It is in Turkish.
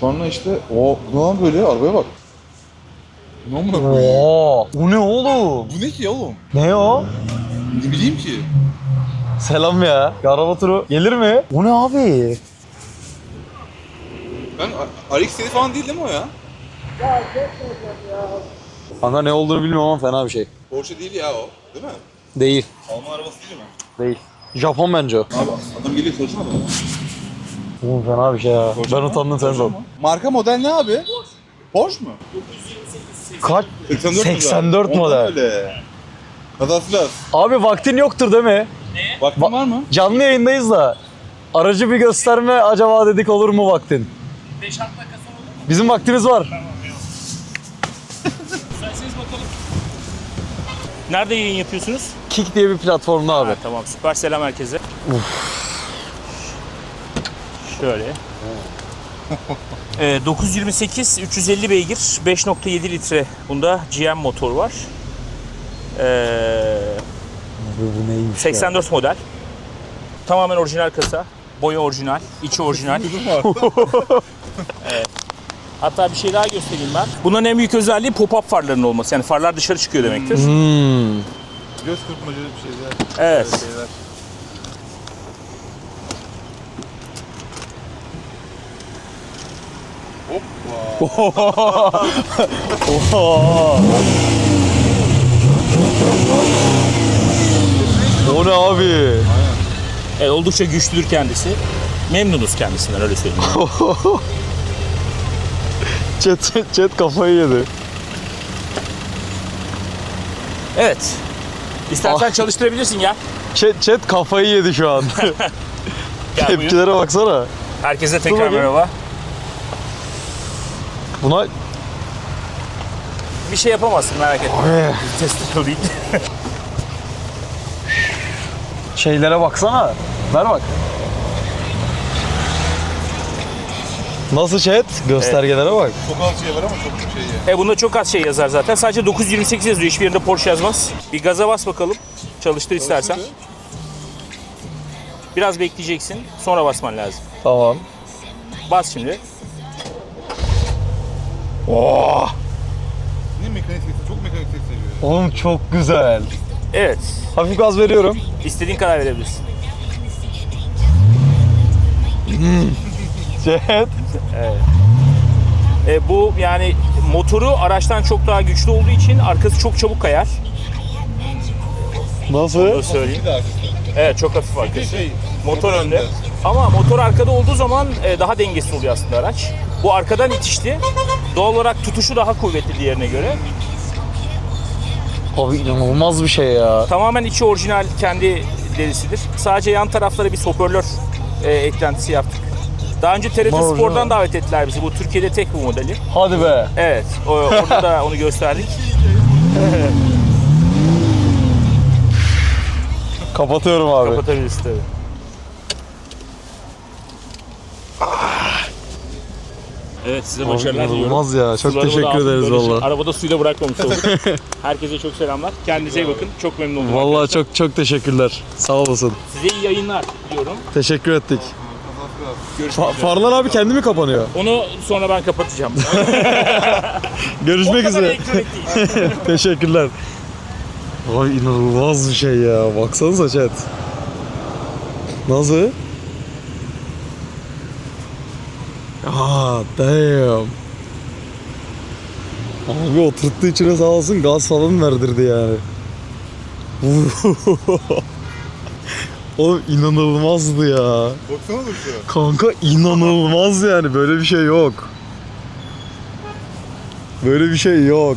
Sonra işte o ne lan böyle arabaya bak. Ne amına koyayım? Oo, o ne oğlum? Bu ne ki oğlum? Ne o? Ne bileyim ki. Selam ya. Bir Araba turu gelir mi? O ne abi? Ben RX-7 falan değil değil mi o ya? Kanka ne olduğunu bilmiyorum ama fena bir şey. Porsche değil ya o. Değil mi? Değil. Alman arabası değil mi? Değil. Japon bence o. Abi adam geliyor sorsana bana. Oğlum fena bir şey ya. Ben utandım sen sor. Marka model ne abi? Porsche mu? Kaç? 84, 84 Ondan model. öyle. Biraz. Abi vaktin yoktur değil mi? Vaktin Va- var mı? Canlı yayındayız da. Aracı bir gösterme acaba dedik olur mu vaktin? 5 dakika olur mu? Bizim vaktimiz var. İsterseniz bakalım. Nerede yayın yapıyorsunuz? Kick diye bir platformda abi. Ha, tamam süper selam herkese. Şöyle. Ee, 928 350 beygir 5.7 litre bunda GM motor var. Ee, Bu neymiş 84 model. Tamamen orijinal kasa. Boya orijinal, içi orijinal. Hatta bir şey daha göstereyim ben. Bunların en büyük özelliği pop-up farların olması. Yani farlar dışarı çıkıyor demektir. Hmm. Göz kırpmacı bir şeyler. Evet. Şeyler. Hoppa. Oha. O ne abi? Evet, oldukça güçlüdür kendisi. Memnunuz kendisinden öyle söyleyeyim. Chat, chat kafayı yedi. Evet. İstersen çalıştırabilirsin ya. Chat, chat kafayı yedi şu an. Gel buyur. Tepkilere baksana. Herkese tekrar bakayım. merhaba. Buna Bir şey yapamazsın merak etme. Testicle değil. şeylere baksana. Ver bak. Nasıl chat? Göstergelere bak. Çok az şey var ama çok şey ya. e bunda çok az şey yazar zaten. Sadece 928 yazıyor. Hiçbir yerinde Porsche yazmaz. Bir gaza bas bakalım. Çalıştır istersen. Biraz bekleyeceksin. Sonra basman lazım. Tamam. Bas şimdi. Oh. Ne mekanik sesi? Çok mekanik ses seviyor. Oğlum çok güzel. Evet. Hafif gaz veriyorum. İstediğin kadar verebilirsin. Chat. E, bu yani motoru araçtan çok daha güçlü olduğu için arkası çok çabuk kayar. Nasıl? Bunu söyleyeyim. Bir daha. Evet çok hafif arkası. Şey, Motor önde. Ama motor arkada olduğu zaman e, daha dengesiz oluyor aslında araç. Bu arkadan itişti. Doğal olarak tutuşu daha kuvvetli diğerine göre. Abi inanılmaz bir şey ya. Tamamen içi orijinal kendi derisidir. Sadece yan taraflara bir hoparlör e, eklentisi yaptık. Daha önce TRT Orijinal. Spor'dan davet ettiler bizi. Bu Türkiye'de tek bu modeli. Hadi be. Evet, o, orada da onu gösterdik. Kapatıyorum abi. Kapatabiliriz tabii. Evet size Abi başarılar diliyorum. inanılmaz ya. Çok Sularımı da teşekkür aldım, ederiz böyle şey- valla. Arabada suyla bırakmamış olduk. Herkese çok selamlar. Kendinize iyi bakın. Çok memnun oldum. Valla çok çok teşekkürler. Sağ olasın. Size iyi yayınlar diliyorum. Teşekkür ettik. Görüşmek Fa- üzere. farlar abi kendi mi kapanıyor? Onu sonra ben kapatacağım. Görüşmek üzere. elektronik değil. Teşekkürler. Vay inanılmaz bir şey ya. Baksanıza chat. Nasıl? Aa damn. Abi oturttu içine sağ olsun gaz falan verdirdi yani. Oğlum inanılmazdı ya. Baksana da şu. Kanka inanılmaz yani böyle bir şey yok. Böyle bir şey yok.